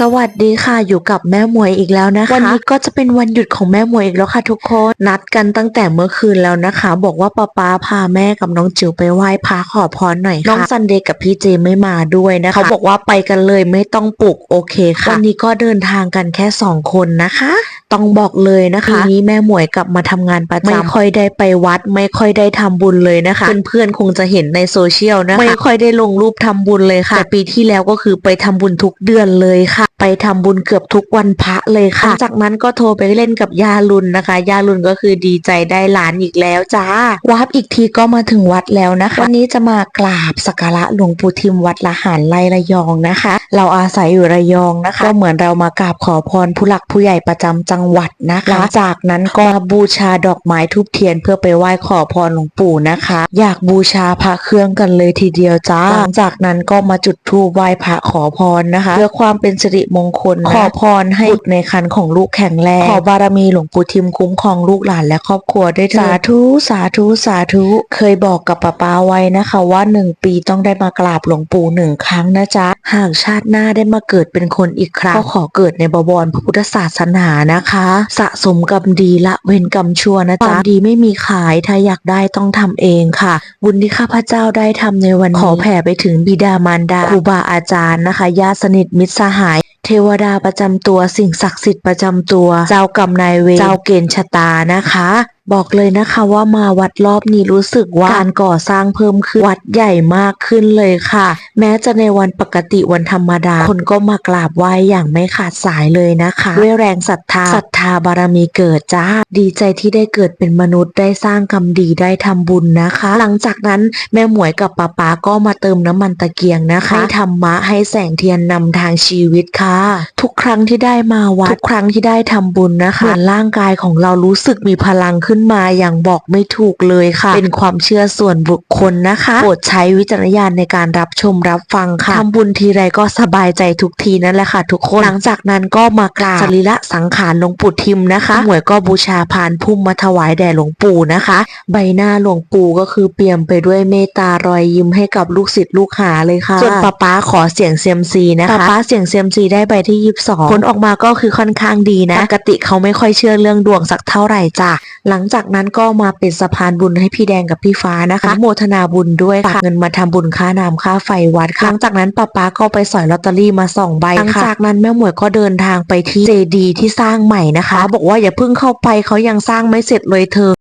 สวัสดีค่ะอยู่กับแม่หมวยอีกแล้วนะคะ วันนี้ก็จะเป็นวันหยุดของแม่หมวยอีกแล้วค่ะทุกคนนัดกันตั้งแต่เมื่อคืนแล้วนะคะ บอกว่าป๊าป๊าพาแม่กับน้องจิ๋วไปไหว้พระขอพรหน่อยค่ะน้องซันเดย์กับพี่เจไม่มาด้วยนะคะเขาบอกว่าไปกันเลยไม่ต้องปลุกโอเคค่ะ วันนี้ก็เดินทางกันแค่สองคนนะคะ ต้องบอกเลยนะคะปีนี้แม่หมวยกลับมาทำงานประจำไม่ค่อยได้ไปวัด ไม่ค่อยได้ทำบุญเลยนะคะ เพื่อนๆคงจะเห็นในโซเชียลนะคะไม่ค่อยได้ลงรูปทำบุญเลยค่ะแต่ปีที่แล้วก็คือไปทำบุญทุกเดือนเลยค่ะไปทำบุญเกือบทุกวันพระเลยค่ะหลังจากนั้นก็โทรไปเล่นกับยาลุนนะคะ ยาลุนก็คือดีใจได้หลานอีกแล้วจ้าวาบอีกทีก็มาถึงวัดแล้วนะคะ วันนี้จะมากราบสักการะหลวงปู่ทิมวัดละหารไร่ระยองนะคะ เราอาศัยอยู่ระยองนะคะ ก็เหมือนเรามากราบขอพรผู้หลักผู้ใหญ่ประจำจังหวัดนะคะหลังจากนั้นก็มาบูชาดอกไม้ทูบเทียนเพื่อไปไหว้ขอพรหลวงปู่นะคะ อยากบูชาพระเครื่องกันเลยทีเดียวจ้าหลังจากนั้นก็มาจุดธูปไหว้พระขอพรนะคะ เพื่อความเป็นสิริมงคลนะขอพรให้บุตรในคันของลูกแข็งแรงขอบารมีหลวงปู่ทิมคุ้มครองลูกหลานและครอบครัวด้วยเถิดสาธุสาธุสาธุเคยบอกกับป้าป้าไว้นะคะว่าหนึ่งปีต้องได้มากราบหลวงปู่หนึ่งครั้งนะจ๊ะหากชาติหน้าได้มาเกิดเป็นคนอีกครั้งก็ขอเกิดในบวรพระพุทธศาสนานะคะ สะสมกรรมดีละเว้นกรรมชั่วนะจ๊ะความดีไม่มีขายถ้าอยากได้ต้องทำเองค่ะ บุญที่ข้าพเจ้าได้ทำในวันนี้ขอแผ่ไปถึงบิดามารดาครูบาอาจารย์นะคะญาติสนิทมิตรสหาย เทวดาประจำตัวสิ่งศักดิ์สิทธิ์ประจำตัว เจ้ากรรมนายเวรเจ้าเกณฑ์ชะตานะคะ บอกเลยนะคะว่ามาวัดรอบนี้รู้สึกว่าการก่อสร้างเพิ่มขึ้นวัดใหญ่มากขึ้นเลยค่ะ แม้จะในวันปกติวันธรรมดา คนก็มากราบไหว้อย่างไม่ขาดสายเลยนะคะ ด้วยแรงศรัทธาศรัทธาบารมีเกิดจ้า ดีใจที่ได้เกิดเป็นมนุษย์ได้สร้างกรรมดีได้ทำบุญนะคะ หลังจากนั้นแม่หมวยกับป้าป๊าก็มาเติมน้ำมันตะเกียงนะคะให้ธรรมะให้แสงเทียนนำทางชีวิตค่ะ ทุกครั้งที่ได้มาวัดทุกครั้งที่ได้ทำบุญนะคะเหมือนร่างกายของเรารู้สึกมีพลังขึ้นมาอย่างบอกไม่ถูกเลยค่ะ เป็นความเชื่อส่วนบุคคลนะคะโปรดใช้วิจารณญาณในการรับชมรับฟังค่ะทำบุญทีไรก็สบายใจทุกทีนั่นแหละค่ะ ทุกคนหลังจากนั้นก็มากราบสรีระสังขารหลวงปู่ทิมนะคะหมวยก็บูชาพานพุ่มมาถวายแด่หลวงปู่นะคะ ใบหน้าหลวงปู่ก็คือเปี่ยมไปด้วยเมตตารอยยิ้มให้กับลูกศิษย์ลูกหาเลยค่ะส่วนป้าป๊าขอเสียงเซียมซีนะคะป้าป๊าเสียงเซียมซีได้ใบที่ยี่สิบสองผลออกมาก็คือค่อนข้างดีนะปกติเขาไม่ค่อยเชื่อเรื่องดวงสักเท่าไหร่จ้ะหลังจากนั้นก็มาเป็นสะพานบุญให้พี่แดงกับพี่ฟ้านะคะอนุโมทนาบุญด้วยฝากเงินมาทำบุญค่าน้ำค่าไฟวัดค่ะหลังจากนั้นป้าป๊าก็ไปสอยลอตเตอรี่มาสองใบหลังจากนั้นแม่หมวยก็เดินทางไปที่เจดีที่สร้างใหม่นะคะ บอกว่าอย่าเพิ่งเข้าไปเขายังสร้างไม่เสร็จเลยเธอ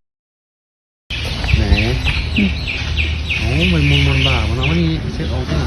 ไหนโอ้มันมุงมันบ่ามันเอามันนี่เช็ดออกจ้ะ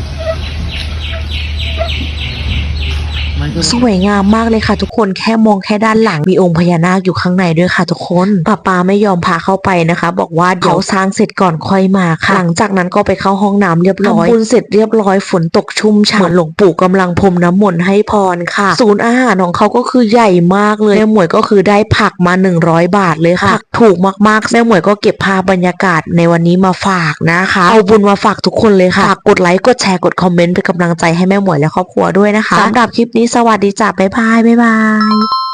มันก็ สวยงามมากเลยค่ะ ทุกคนแค่มองแค่ด้านหลังมีองค์พญานาคอยู่ข้างในด้วยค่ะ ทุกคนป้าปาไม่ยอมพาเข้าไปนะคะ บอกว่าเดี๋ยวสร้างเสร็จก่อนค่อยมาค่ะหลังจากนั้นก็ไปเข้าห้องน้ำเรียบร้อยทำบุญเสร็จเรียบร้อยฝนตกชุ่มฉ่ำเหมือนหลวงปู่กำลังพรมน้ำมนต์ให้พรค่ะ ศูนย์อาหารของเขาก็คือใหญ่มากเลยแม่หมวยก็คือได้ผักมา 100 บาทเลยค่ะผักถูกมากๆแม่หมวยก็เก็บภาพบรรยากาศในวันนี้มาฝากนะคะ เอาบุญมาฝากทุกคนเลยค่ะฝากกดไลค์กดแชร์กดคอมเมนต์เป็นกำลังใจให้แม่หมวยและครอบครัวด้วยนะคะสำหรับคลิปนี้สวัสดีจ้ะบ๊ายบายบ๊ายบาย